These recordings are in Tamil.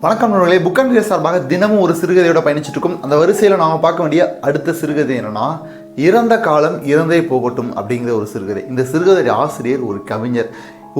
வணக்கம் நண்பர்களே. புக் அண்ட் ரீடர் சார்பாக தினமும் ஒரு சிறுகதையோட பயணிச்சுட்டு இருக்கும் அந்த வரிசையில் நாம் பார்க்க வேண்டிய அடுத்த சிறுகதை என்னன்னா இறந்த காலம் இறந்தே போகட்டும் அப்படிங்கிற ஒரு சிறுகதை. இந்த சிறுகதை ஆசிரியர் ஒரு கவிஞர்.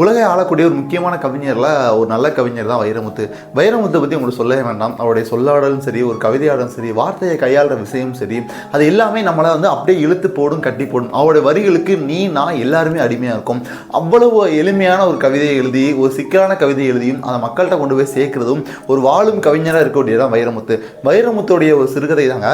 உலகை ஆளக்கூடிய ஒரு முக்கியமான கவிஞரில் ஒரு நல்ல கவிஞர் தான் வைரமுத்து. வைரமுத்தை பற்றி உங்களுக்கு சொல்லவே வேண்டாம். அவருடைய சொல்லாடலும் சரி ஒரு கவிதையாடலும் சரி வார்த்தையை கையாளுற விஷயமும் சரி அது எல்லாமே நம்மளை வந்து அப்படியே இழுத்து போடும் கட்டி போடும். அவருடைய வரிகளுக்கு நீ நான் எல்லாருமே அடிமையாக இருக்கும். அவ்வளவு எளிமையான ஒரு கவிதையை எழுதி ஒரு சிக்கலான கவிதை எழுதியும் அதை மக்கள்கிட்ட கொண்டு போய் சேர்க்கிறதும் ஒரு வாழும் கவிஞராக இருக்கக்கூடியதான் வைரமுத்து. வைரமுத்துடைய ஒரு சிறுகதை தாங்க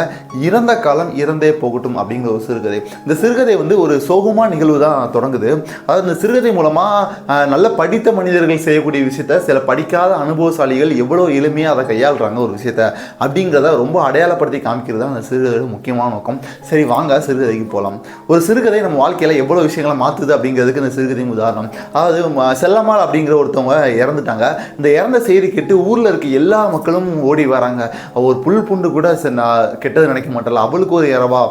இறந்த காலம் இறந்தே போகட்டும் அப்படிங்கிற ஒரு சிறுகதை. இந்த சிறுகதை வந்து ஒரு சோகமான நிகழ்வு தான் தொடங்குது. அதாவது இந்த சிறுகதை மூலமாக நல்ல படித்த மனிதர்கள் செய்யக்கூடிய விஷயத்த சில படிக்காத அனுபவசாலிகள் எவ்வளோ எளிமையாக அதை கையாளுறாங்க ஒரு விஷயத்த அப்படிங்கிறத ரொம்ப அடையாளப்படுத்தி காமிக்கிறது தான் அந்த சிறுகதை முக்கியமான நோக்கம். சரி வாங்க சிறுகதைக்கு போகலாம் ஒரு சிறுகதை நம்ம வாழ்க்கையில் எவ்வளோ விஷயங்களை மாற்றுது அப்படிங்கிறதுக்கு இந்த சிறுகதையும் உதாரணம். அதாவது செல்லம்மாள் அப்படிங்கிற ஒருத்தவங்க இறந்துட்டாங்க. இந்த இறந்த செய்தி கெட்டு ஊரில் இருக்க எல்லா மக்களும் ஓடி வராங்க. ஒரு புல் புண்டு கூட கெட்டது நினைக்க மாட்டல அவளுக்கு ஒரு இரவா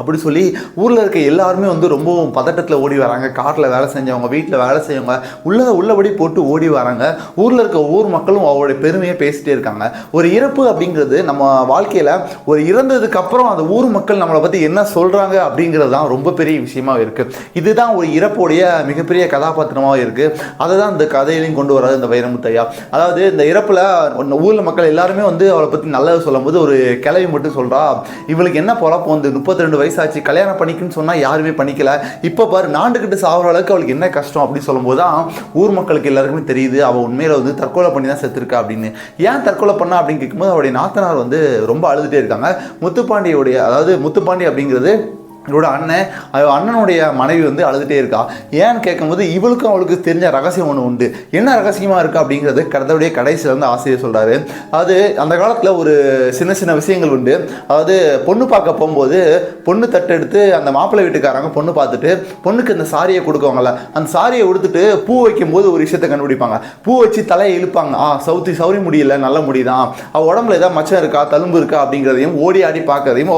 அப்படி சொல்லி ஊரில் இருக்க எல்லாருமே வந்து ரொம்பவும் பதட்டத்தில் ஓடி வராங்க. காட்டில் வேலை செஞ்சவங்க வீட்டில் வேலை செய்யவங்க உள்ளதை உள்ளபடி போட்டு ஓடி வராங்க. ஊரில் இருக்க ஊர் மக்களும் அவருடைய பெருமையை பேசிகிட்டே இருக்காங்க. ஒரு இறப்பு அப்படிங்கிறது நம்ம வாழ்க்கையில் ஒரு இறந்ததுக்கப்புறம் அந்த ஊர் மக்கள் நம்மளை பற்றி என்ன சொல்கிறாங்க அப்படிங்கிறது தான் ரொம்ப பெரிய விஷயமா இருக்குது இதுதான் ஒரு இறப்புடைய மிகப்பெரிய கதாபாத்திரமாக இருக்குது அதை தான் இந்த கதையிலையும் கொண்டு வராது இந்த வைரமுத்தையா. அதாவது இந்த இறப்பில் ஊரில் மக்கள் எல்லாருமே வந்து அவளை பற்றி நல்லது சொல்லும்போது ஒரு கிளவி மட்டும் சொல்கிறா இவளுக்கு என்ன பொழப்பு வந்து முப்பத்தி ரெண்டு வயசாச்சு கல்யாணம் பண்ணிக்குன்னு சொன்னால் யாருமே பண்ணிக்கல. இப்போ பாரு நாண்டுக்கிட்டு சாகுற அளவுக்கு அவளுக்கு என்ன கஷ்டம் அப்படின்னு சொல்லும்போது தான் ஊர் மக்களுக்கு எல்லாருக்குமே தெரியுது அவள் உண்மையில் வந்து தற்கொலை பண்ணி தான் செத்துருக்கா அப்படின்னு. ஏன் தற்கொலை பண்ணா அப்படின்னு கேட்கும்போது அவருடைய நாத்தனார் வந்து ரொம்ப அழுதுகிட்டே இருக்காங்க. முத்துப்பாண்டியுடைய அதாவது முத்துப்பாண்டி அப்படிங்கிறது இவரோட அண்ணன் அண்ணனுடைய மனைவி வந்து அழுதுகிட்டே இருக்கா. ஏன்னு கேட்கும்போது இவளுக்கும் அவளுக்கு தெரிஞ்ச ரகசியம் ஒன்று உண்டு. என்ன ரகசியமாக இருக்குது அப்படிங்கிறது கதையுடைய கடைசியில் வந்து ஆசிரியர் சொல்கிறாரு அது அந்த காலத்தில் ஒரு சின்ன சின்ன விஷயங்கள் உண்டு. அதாவது பொண்ணு பார்க்க போகும்போது பொண்ணு தட்டெடுத்து அந்த மாப்பிள்ளை வீட்டுக்காரங்க பொண்ணு பார்த்துட்டு பொண்ணுக்கு இந்த சாரியை கொடுக்குவாங்கல்ல அந்த சாரியை உடுத்துட்டு பூ வைக்கும்போது ஒரு விஷயத்தை கண்டுபிடிப்பாங்க. பூ வச்சு தலையை இழுப்பாங்க. ஆ சவுத்தி சௌரி முடியல நல்ல முடிதான் அவள் உடம்புல ஏதாவது மச்சம் இருக்கா தழும்பு இருக்கா அப்படிங்கிறதையும் ஓடி ஆடி பார்க்கறதையும்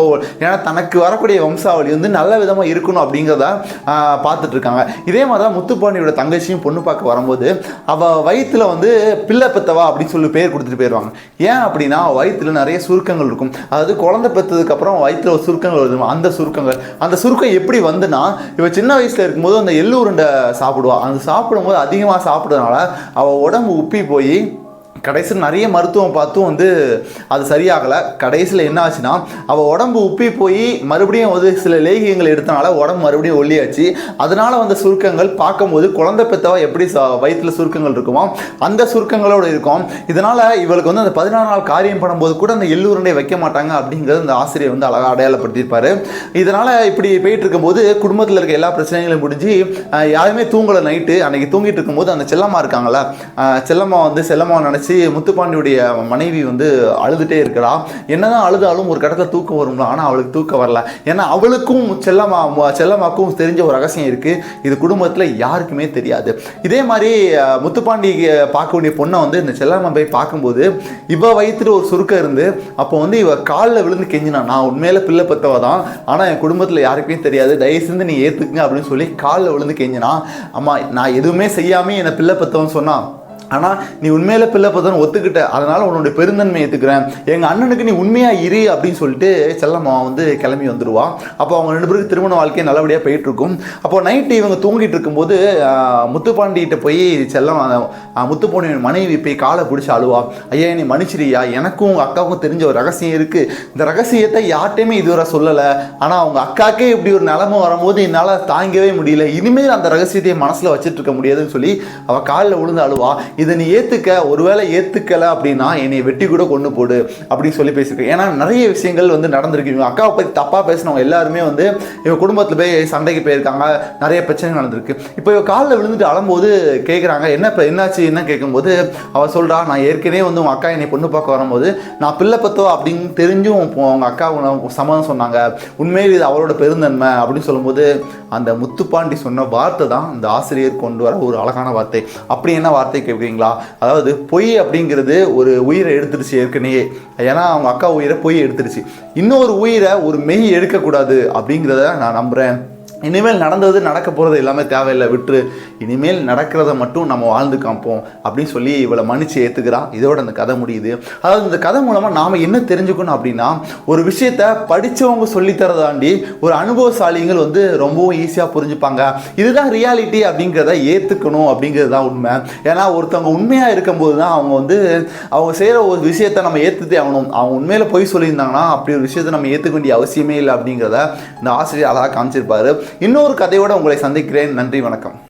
ஏன்னா தனக்கு வரக்கூடிய வம்சாவளி வந்து நல்ல விதமாக இருக்கணும் அப்படிங்கிறத பார்த்துட்ருக்காங்க. இதே மாதிரி தான் முத்துப்பாண்டியோட தங்கச்சியும் பொண்ணு பார்க்க வரும்போது அவள் வயிற்றில் வந்து பிள்ளை பெத்தவா அப்படின்னு சொல்லி பேர் கொடுத்துட்டு போயிடுவாங்க ஏன் அப்படின்னா வயிற்றில் வயிற்றுல நிறைய சுருக்கங்கள் இருக்கும். அதாவது குழந்தை பெற்றதுக்கப்புறம் வயிற்றில் வயிற்றுல ஒரு சுருக்கங்கள் வருது. அந்த சுருக்கங்கள் அந்த சுருக்கம் எப்படி வந்துன்னா இவள் சின்ன வயசில் இருக்கும்போது அந்த எள்ளு உருண்டை சாப்பிடுவா. அந்த சாப்பிடும்போது அதிகமாக சாப்பிட்றதுனால அவள் உடம்பு உப்பி போய் கடைசியில் நிறைய மருத்துவம் பார்த்தும் வந்து அது சரியாகலை. கடைசியில் என்ன ஆச்சுன்னா அவள் உடம்பு உப்பி போய் மறுபடியும் வந்து சில லேகியங்கள் எடுத்தனால உடம்பு மறுபடியும் ஒல்லியாச்சு. அதனால் வந்த சுருக்கங்கள் பார்க்கும்போது குழந்தை பெற்றவா எப்படி ச வயிற்றில் சுருக்கங்கள் இருக்குமோ? அந்த சுருக்கங்களோடு இருக்கும். இதனால் இவளுக்கு வந்து அந்த பதினாறு நாள் காரியம் பண்ணும்போது கூட அந்த எள்ளுருண்டை வைக்க மாட்டாங்க அப்படிங்கிறது அந்த ஆசிரியர் வந்து அழகாக அடையாளப்படுத்தியிருப்பாரு. இதனால் இப்படி போயிட்டு இருக்கும்போது குடும்பத்தில் இருக்க எல்லா பிரச்சனைகளும் முடிஞ்சு யாருமே தூங்கலை நைட்டு. அன்றைக்கி தூங்கிட்டு இருக்கும்போது அந்த செல்லம்மா இருக்காங்களா செல்லம்மா வந்து செல்லம்மா நினச்சி முத்துப்பாண்டியுடைய மனைவி வந்து அழுதுகிட்டே இருக்கிறா. என்னதான் அழுதாலும் ஒரு கடத்தில் தூக்கம் வரும்ல. ஆனால் அவளுக்கு தூக்கம் வரல. ஏன்னா அவளுக்கும் செல்லம்மா செல்லம்மாக்கும் தெரிஞ்ச ஒரு ரகசியம் இருக்குது இது குடும்பத்தில் யாருக்குமே தெரியாது. இதே மாதிரி முத்துப்பாண்டி பார்க்க வேண்டிய பொண்ணை வந்து இந்த செல்லம்மா போய் பார்க்கும்போது இவ வயிற்றுல ஒரு சுருக்கம் இருந்து அப்போ வந்து இவ காலில் விழுந்து கெஞ்சினா நான் உண்மையில பிள்ளை பெற்றவ தான். ஆனால் என் குடும்பத்தில் யாருக்குமே தெரியாது. தயவு செஞ்சு நீ ஏற்றுக்குங்க அப்படின்னு சொல்லி காலில் விழுந்து கெஞ்சினா அம்மா நான் எதுவுமே செய்யாமல் என்னை பிள்ளை பெற்றவன் சொன்னான் ஆனால் நீ உண்மையில பிள்ளை ஒத்துக்கிட்ட. அதனால உன்னுடைய பெருந்தன்மை ஏற்றுக்கிறேன் எங்கள் அண்ணனுக்கு நீ உண்மையாக இரு அப்படின்னு சொல்லிட்டு செல்லம்மா வந்து கிளம்பி வந்துடுவா அப்போ அவங்க ரெண்டு பேருக்கு திருமண வாழ்க்கை நல்லபடியாக போயிட்டு இருக்கும் அப்போ நைட்டு இவங்க தூங்கிட்டு இருக்கும்போது முத்துப்பாண்டிகிட்ட போய் செல்லம் முத்துப்பாண்டியின் மனைவி போய் காலை பிடிச்சி அழுவா. ஐயா நீ மன்னிச்சிரியா எனக்கும் உங்கள் அக்காவுக்கும் தெரிஞ்ச ஒரு ரகசியம் இருக்குது இந்த ரகசியத்தை யார்ட்டையுமே இதுவரை சொல்லலை. ஆனால் அவங்க அக்காக்கே இப்படி ஒரு நிலமை வரும்போது என்னால் தாங்கவே முடியல. இனிமேல் அந்த ரகசியத்தை மனசில் வச்சுட்டு இருக்க முடியாதுன்னு சொல்லி அவள் காலில் விழுந்து அழுவா. இதை நீ ஏற்றுக்க ஒருவேளை ஏற்றுக்கல அப்படின்னா என்னை வெட்டி கூட கொண்டு போடு அப்படின்னு சொல்லி பேசியிருக்கேன். ஏன்னா நிறைய விஷயங்கள் வந்து நடந்திருக்கு. இவங்க அக்காவை பற்றி தப்பாக பேசினவங்க எல்லாருமே வந்து இவங்க குடும்பத்தில் போய் சண்டைக்கு போயிருக்காங்க. நிறைய பிரச்சனைகள் நடந்திருக்கு. இப்போ இவ காலில் விழுந்துட்டு அழும்போது கேட்குறாங்க என்ன இப்போ என்னாச்சு? என்ன கேட்கும்போது அவள் சொல்கிறா நான் ஏற்கனவே வந்து உங்கள் அக்கா என்னை பொண்ணு பார்க்க வரும்போது நான் பிள்ளை பத்தோ அப்படின்னு தெரிஞ்சும் இப்போ அவங்க அக்கா சம்மதம் சொன்னாங்க. உண்மையில் இது அவளோட பெருந்தன்மை. அப்படின்னு சொல்லும்போது அந்த முத்துப்பாண்டி சொன்ன வார்த்தை தான் அந்த ஆசிரியர் கொண்டு வர ஒரு அழகான வார்த்தை. அப்படி என்ன வார்த்தை பார்த்துருக்கீங்களா அதாவது பொய் அப்படிங்கிறது ஒரு உயிரை எடுத்துருச்சு ஏற்கனவே. ஏன்னா அவங்க அக்கா உயிரை பொய் எடுத்துருச்சு இன்னொரு உயிரை ஒரு மெய் எடுக்கக்கூடாது அப்படிங்கிறத நான் நம்புகிறேன் இனிமேல் நடந்தது நடக்க போகிறது எல்லாமே தேவையில்லை விட்டுரு. இனிமேல் நடக்கிறத மட்டும் நம்ம வாழ்ந்து காப்போம் அப்படின்னு சொல்லி இவளை மன்னிச்சு ஏற்றுக்கிறா இதோட அந்த கதை முடியுது. அதாவது இந்த கதை மூலமாக நாம் என்ன தெரிஞ்சுக்கணும் அப்படின்னா ஒரு விஷயத்த படித்தவங்க சொல்லித்தரதாண்டி ஒரு அனுபவசாலிகள் வந்து ரொம்பவும் ஈஸியாக புரிஞ்சுப்பாங்க. இதுதான் ரியாலிட்டி அப்படிங்கிறத ஏற்றுக்கணும் அப்படிங்கிறது தான் உண்மை. ஏன்னா ஒருத்தவங்க உண்மையாக இருக்கும்போது தான் அவங்க வந்து அவங்க செய்கிற ஒரு விஷயத்த நம்ம ஏற்றுத்தே ஆகணும். அவங்க உண்மையில் பொய் சொல்லியிருந்தாங்கன்னா அப்படி ஒரு விஷயத்தை நம்ம ஏற்றுக்க வேண்டிய அவசியமே இல்லை அப்படிங்கிறத இந்த ஆசிரியர் அழகாக காமிச்சிருப்பாரு. இன்னொரு கதையோட உங்களை சந்திக்கிறேன். நன்றி வணக்கம்.